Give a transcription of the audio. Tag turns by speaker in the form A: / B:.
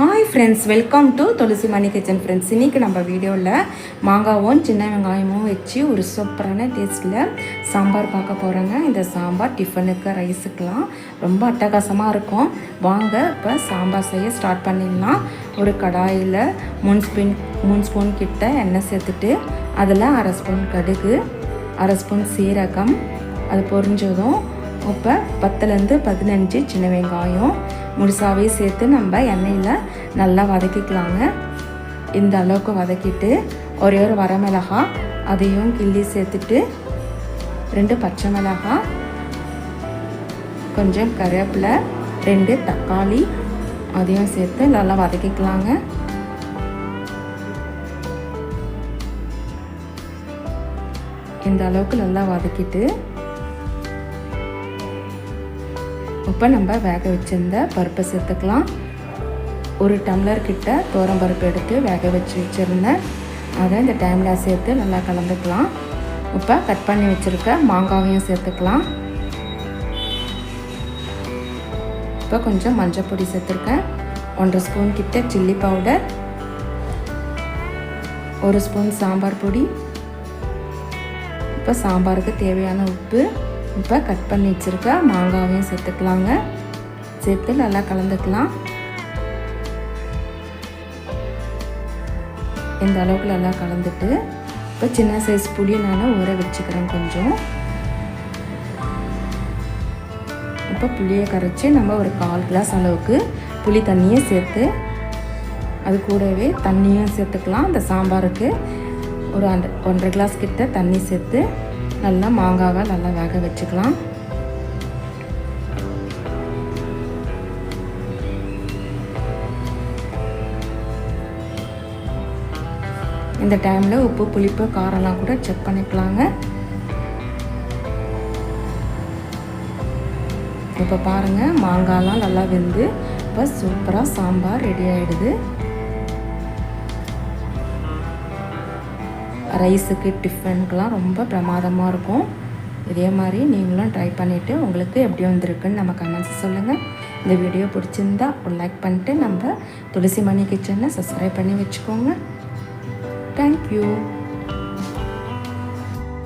A: Hi friends welcome to Tulasi Mani kitchen friends இன்றைக்கி நம்ம வீடியோவில் மாங்காவும் சின்ன வெங்காயமும் வச்சு ஒரு சூப்பரான டேஸ்ட்டில் சாம்பார் பார்க்க போகிறோங்க இந்த சாம்பார் டிஃபனுக்கு ரைஸுக்கெலாம் ரொம்ப அட்டகாசமாக இருக்கும். வாங்க இப்போ சாம்பார் செய்ய ஸ்டார்ட் பண்ணிடலாம். ஒரு கடாயில் மூணு ஸ்பூன் மூணு ஸ்பூன் கிட்ட எண்ணெய் சேர்த்துட்டு அதில் அரை ஸ்பூன் கடுகு அரை ஸ்பூன் சீரகம் அது பொரிஞ்சதும். இப்போ பத்துலேருந்து பதினஞ்சு சின்ன வெங்காயம் முடிசாவையும் சேர்த்து நம்ம எண்ணெயில் நல்லா வதக்கிக்கலாங்க. இந்த அளவுக்கு வதக்கிட்டு ஒரே ஒரு வரமிளகா அதையும் கிள்ளி சேர்த்துட்டு ரெண்டு பச்சை மிளகாய் கொஞ்சம் கருவேப்பிலை ரெண்டு தக்காளி அதையும் சேர்த்து நல்லா வதக்கிக்கலாங்க. இந்த அளவுக்கு நல்லா வதக்கிட்டு இப்போ நம்ம வேக வச்சிருந்த பருப்பை சேர்த்துக்கலாம். ஒரு டம்ளர் கிட்ட தோரம் பருப்பு எடுத்து வேக வச்சு வச்சுருந்தேன். அதை இந்த டைமில் சேர்த்து நல்லா கலந்துக்கலாம். இப்போ கட் பண்ணி வச்சுருக்க மாங்காவையும் சேர்த்துக்கலாம். இப்போ கொஞ்சம் மஞ்சள் பொடி சேர்த்துருக்கேன். ஒன்றரை ஸ்பூன் கிட்ட சில்லி பவுடர். ஒரு ஸ்பூன் சாம்பார் பொடி. இப்போ சாம்பாருக்கு தேவையான உப்பு. இப்போ கட் பண்ணி வச்சுருக்க மாங்காவையும் சேர்த்துக்கலாங்க. சேர்த்து நல்லா கலந்துக்கலாம். இந்த அளவுக்கு நல்லா கலந்துட்டு இப்போ சின்ன சைஸ் புளியை நான் ஊற வச்சுக்கிறேன் கொஞ்சம். இப்போ புளியை கரைச்சி நம்ம ஒரு கால் கிளாஸ் அளவுக்கு புளி தண்ணியை சேர்த்து அது கூடவே தண்ணியும் சேர்த்துக்கலாம். அந்த சாம்பாருக்கு ஒரு ஒன்றரை கிளாஸ் கிட்ட தண்ணி சேர்த்து நல்லா மாங்காவை நல்லா வேக வச்சுக்கலாம். இந்த டைமில் உப்பு புளிப்பு காரம்லாம் கூட செக் பண்ணிக்கலாங்க. இப்போ பாருங்கள் மாங்காய்லாம் நல்லா வெந்து இப்போ சூப்பராக சாம்பார் ரெடி ஆகிடுது ரைஸுக்கு டிஃபனுக்கெலாம் ரொம்ப பிரமாதமாக இருக்கும். இதே மாதிரி நீங்களும் ட்ரை பண்ணிவிட்டு உங்களுக்கு எப்படி வந்திருக்குன்னு நம்ம கமெண்ட்ஸ் சொல்லுங்கள் இந்த வீடியோ பிடிச்சிருந்தா ஒரு லைக் பண்ணிட்டு நம்ம துளசி மணி கிச்சனை சப்ஸ்கிரைப் பண்ணி வச்சுக்கோங்க. தேங்க்யூ